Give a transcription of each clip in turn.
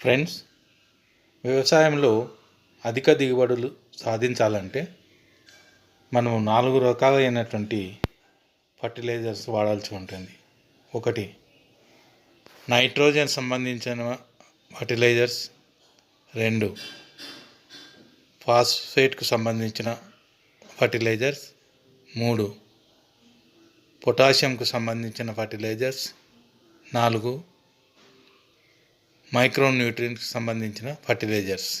Friends వ్యవసాయంలో అధిక దిగుబడులు సాధించాలంటే మనం నాలుగు రకాలైనటువంటి ఫర్టిలైజర్స్ వాడాల్సి ఉంటుంది. ఒకటి నైట్రోజన్ సంబంధించిన ఫర్టిలైజర్స్ రెండు ఫాస్ఫేట్కు సంబంధించిన ఫర్టిలైజర్స్ మూడు పొటాషియంకు సంబంధించిన ఫర్టిలైజర్స్ నాలుగు మైక్రో న్యూట్రియంట్కి సంబంధించిన ఫర్టిలైజర్స్.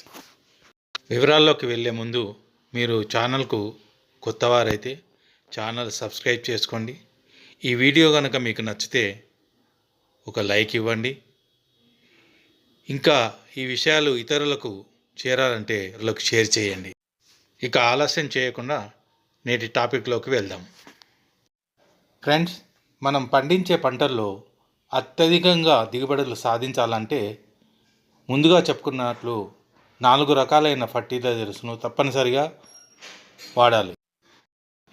వివరాల్లోకి వెళ్ళే ముందు మీరు ఛానల్కు కొత్తవారైతే ఛానల్ సబ్స్క్రైబ్ చేసుకోండి. ఈ వీడియో కనుక మీకు నచ్చితే ఒక లైక్ ఇవ్వండి. ఇంకా ఈ విషయాలు ఇతరులకు చేరాలంటే వాళ్ళకు షేర్ చేయండి. ఇక ఆలస్యం చేయకుండా నేటి టాపిక్లోకి వెళ్దాం. ఫ్రెండ్స్ మనం పండించే పంటల్లో అత్యధికంగా దిగుబడులు సాధించాలంటే ముందుగా చెప్పుకున్నట్లు నాలుగు రకాలైన ఫర్టిలైజర్స్ను తప్పనిసరిగా వాడాలి.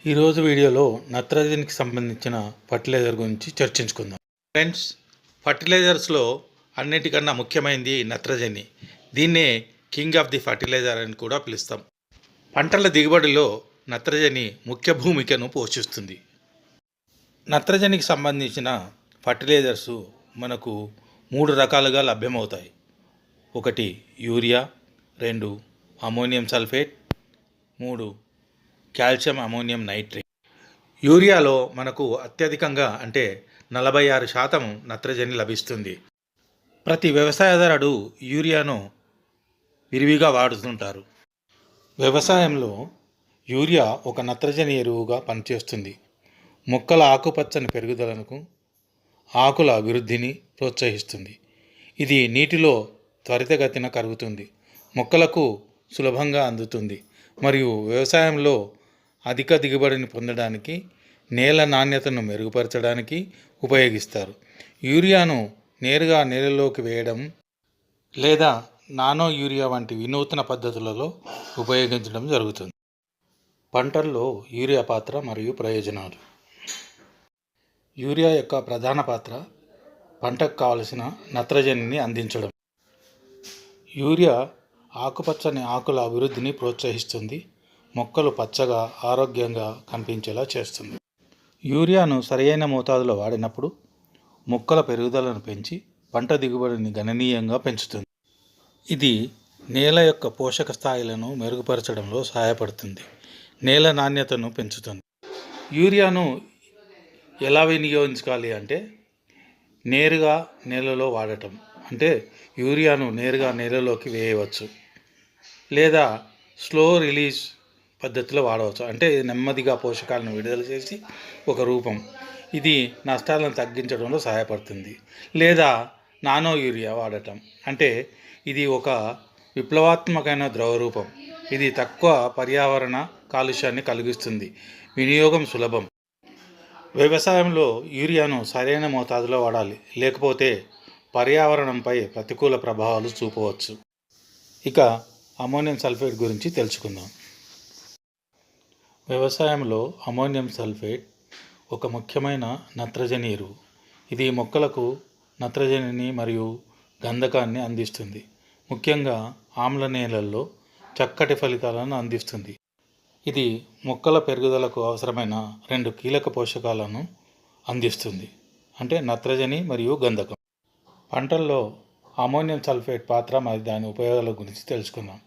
ఈరోజు వీడియోలో నత్రజనికి సంబంధించిన ఫర్టిలైజర్ గురించి చర్చించుకుందాం. ఫ్రెండ్స్ ఫర్టిలైజర్స్లో అన్నిటికన్నా ముఖ్యమైనది నత్రజని. దీన్నే కింగ్ ఆఫ్ ది ఫర్టిలైజర్ అని కూడా పిలుస్తాం. పంటల దిగుబడిలో నత్రజని ముఖ్య భూమికను పోషిస్తుంది. నత్రజనికి సంబంధించిన ఫర్టిలైజర్స్ మనకు మూడు రకాలుగా లభ్యమవుతాయి. ఒకటి యూరియా రెండు అమోనియం సల్ఫేట్ మూడు కాల్షియం అమోనియం నైట్రేట్. యూరియాలో మనకు అత్యధికంగా అంటే నలభై ఆరు శాతం నత్రజని లభిస్తుంది. ప్రతి వ్యవసాయదారుడు యూరియాను విరివిగా వాడుతుంటారు. వ్యవసాయంలో యూరియా ఒక నత్రజని ఎరువుగా పనిచేస్తుంది. మొక్కల ఆకుపచ్చని పెరుగుదలకు ఆకుల అభివృద్ధిని ప్రోత్సహిస్తుంది. ఇది నీటిలో త్వరితగతిన కరుగుతుంది. మొక్కలకు సులభంగా అందుతుంది. మరియు వ్యవసాయంలో అధిక దిగుబడిని పొందడానికి నేల నాణ్యతను మెరుగుపరచడానికి ఉపయోగిస్తారు. యూరియాను నేరుగా నేలలోకి వేయడం లేదా నానో యూరియా వంటి వినూత్న పద్ధతులలో ఉపయోగించడం జరుగుతుంది. పంటల్లో యూరియా పాత్ర మరియు ప్రయోజనాలు. యూరియా యొక్క ప్రధాన పాత్ర పంటకు కావలసిన నత్రజనిని అందించడం. యూరియా ఆకుపచ్చని ఆకుల అభివృద్ధిని ప్రోత్సహిస్తుంది మొక్కలు పచ్చగా ఆరోగ్యంగా కనిపించేలా చేస్తుంది. యూరియాను సరైన మోతాదులో వాడినప్పుడు మొక్కల పెరుగుదలను పెంచి పంట దిగుబడిని గణనీయంగా పెంచుతుంది. ఇది నేల యొక్క పోషక స్థాయిలను మెరుగుపరచడంలో సహాయపడుతుంది నేల నాణ్యతను పెంచుతుంది. యూరియాను ఎలా వినియోగించుకోవాలి అంటే నేరుగా నేలలో వాడటం. అంటే యూరియాను నేరుగా నేలలోకి వేయవచ్చు. లేదా స్లో రిలీజ్ పద్ధతిలో వాడవచ్చు. అంటే నెమ్మదిగా పోషకాలను విడుదల చేసి ఒక రూపం. ఇది నష్టాలను తగ్గించడంలో సహాయపడుతుంది. లేదా నానో యూరియా వాడటం. అంటే ఇది ఒక విప్లవాత్మకమైన ద్రవ రూపం. ఇది తక్కువ పర్యావరణ కాలుష్యాన్ని కలిగిస్తుంది. వినియోగం సులభం. వ్యవసాయంలో యూరియాను సరైన మోతాదులో వాడాలి. లేకపోతే పర్యావరణంపై ప్రతికూల ప్రభావాలు చూపవచ్చు. ఇక అమోనియం సల్ఫేట్ గురించి తెలుసుకుందాం. వ్యవసాయంలో అమోనియం సల్ఫేట్ ఒక ముఖ్యమైన నత్రజని ఎరువు. ఇది మొక్కలకు నత్రజనిని మరియు గంధకాన్ని అందిస్తుంది. ముఖ్యంగా ఆమ్ల నేలల్లో చక్కటి ఫలితాలను అందిస్తుంది. ఇది మొక్కల పెరుగుదలకు అవసరమైన రెండు కీలక పోషకాలను అందిస్తుంది. అంటే నత్రజని మరియు గంధకం. పంటల్లో అమోనియం సల్ఫేట్ పాత్ర మరి దాని ఉపయోగాల గురించి తెలుసుకుందాం.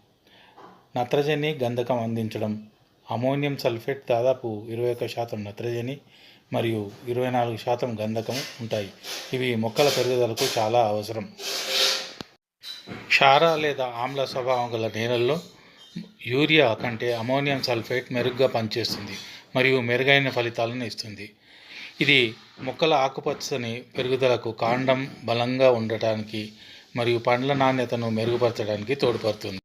నత్రజని గంధకం అందించడం. అమోనియం సల్ఫేట్ దాదాపు ఇరవై ఒక్క శాతం నత్రజని మరియు ఇరవై నాలుగు శాతం గంధకం ఉంటాయి. ఇవి మొక్కల పెరుగుదలకు చాలా అవసరం. క్షార లేదా ఆమ్ల స్వభావం గల నేలల్లో యూరియా కంటే అమోనియం సల్ఫేట్ మెరుగ్గా పనిచేస్తుంది మరియు మెరుగైన ఫలితాలను ఇస్తుంది. ఇది మొక్కల ఆకుపచ్చని పెరుగుదలకు కాండం బలంగా ఉండటానికి మరియు పండ్ల నాణ్యతను మెరుగుపరచడానికి తోడ్పడుతుంది.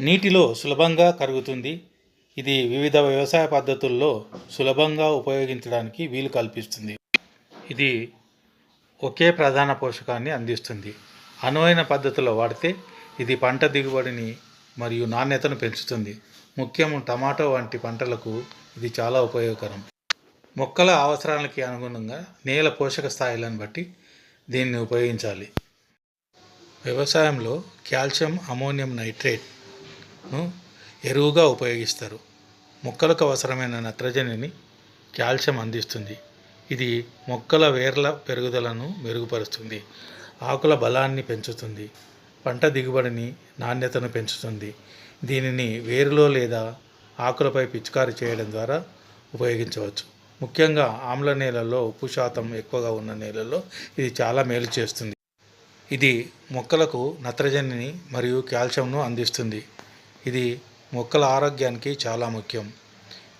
నీటిలో సులభంగా కరుగుతుంది. ఇది వివిధ వ్యవసాయ పద్ధతుల్లో సులభంగా ఉపయోగించడానికి వీలు కల్పిస్తుంది. ఇది ఒకే ప్రధాన పోషకాన్ని అందిస్తుంది. అనువైన పద్ధతిలో వాడితే ఇది పంట దిగుబడిని మరియు నాణ్యతను పెంచుతుంది. ముఖ్యం టమాటో వంటి పంటలకు ఇది చాలా ఉపయోగకరం. మొక్కల అవసరాలకి అనుగుణంగా నేల పోషక స్థాయిలను బట్టి దీన్ని ఉపయోగించాలి. వ్యవసాయంలో కాల్షియం అమోనియం నైట్రేట్ను ఎరువుగా ఉపయోగిస్తారు. మొక్కలకు అవసరమైన నత్రజనిని కాల్షియం అందిస్తుంది. ఇది మొక్కల వేర్ల పెరుగుదలను మెరుగుపరుస్తుంది. ఆకుల బలాన్ని పెంచుతుంది. పంట దిగుబడిని నాణ్యతను పెంచుతుంది. దీనిని వేరులో లేదా ఆకులపై పిచికారి చేయడం ద్వారా ఉపయోగించవచ్చు. ముఖ్యంగా ఆమ్ల నేలల్లో ఉప్పు శాతం ఎక్కువగా ఉన్న నేలల్లో ఇది చాలా మేలు చేస్తుంది. ఇది మొక్కలకు నత్రజనిని మరియు కాల్షియంను అందిస్తుంది. ఇది మొక్కల ఆరోగ్యానికి చాలా ముఖ్యం.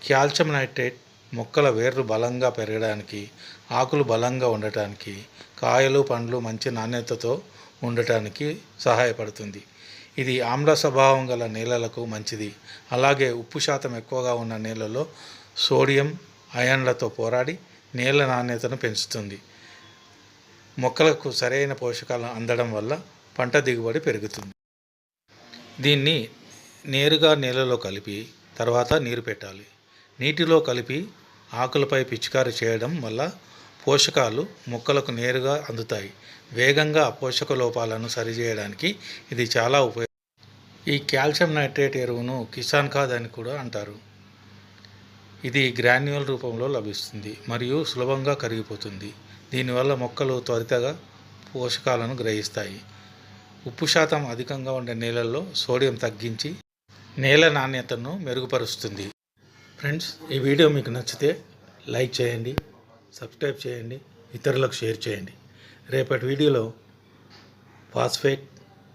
కాల్షియం నైట్రేట్ మొక్కల వేర్లు బలంగా పెరగడానికి ఆకులు బలంగా ఉండటానికి కాయలు పండ్లు మంచి నాణ్యతతో ఉండటానికి సహాయపడుతుంది. ఇది ఆమ్ల స్వభావం గల నేలలకు మంచిది. అలాగే ఉప్పు శాతం ఎక్కువగా ఉన్న నేలలో సోడియం అయాన్లతో పోరాడి నేల నాణ్యతను పెంచుతుంది. మొక్కలకు సరైన పోషకాలు అందడం వల్ల పంట దిగుబడి పెరుగుతుంది. దీన్ని నేరుగా నేలలో కలిపి తర్వాత నీరు పెట్టాలి. నీటిలో కలిపి ఆకులపై పిచికారి చేయడం వల్ల పోషకాలు మొక్కలకు నేరుగా అందుతాయి. వేగంగా పోషక లోపాలను సరిచేయడానికి ఇది చాలా ఉపయోగ ఈ కాల్షియం నైట్రేట్ ఎరువును కిసాన్ ఖాద్ అని కూడా అంటారు. ఇది గ్రాన్యువల్ రూపంలో లభిస్తుంది మరియు సులభంగా కరిగిపోతుంది. దీనివల్ల మొక్కలు త్వరితగా పోషకాలను గ్రహిస్తాయి. ఉప్పు శాతం అధికంగా ఉండే నేలల్లో సోడియం తగ్గించి నేల నాణ్యతను మెరుగుపరుస్తుంది. ఫ్రెండ్స్ ఈ వీడియో మీకు నచ్చితే లైక్ చేయండి. సబ్స్క్రైబ్ చేయండి ఇతరులకు షేర్ చేయండి. రేపటి వీడియోలో ఫాస్ఫేట్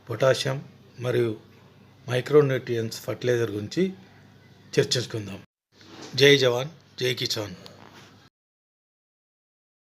పొటాషియం మరియు మైక్రోన్యూట్రియన్స్ ఫర్టిలైజర్ గురించి చర్చించుకుందాం. జై జవాన్ జై కిసాన్.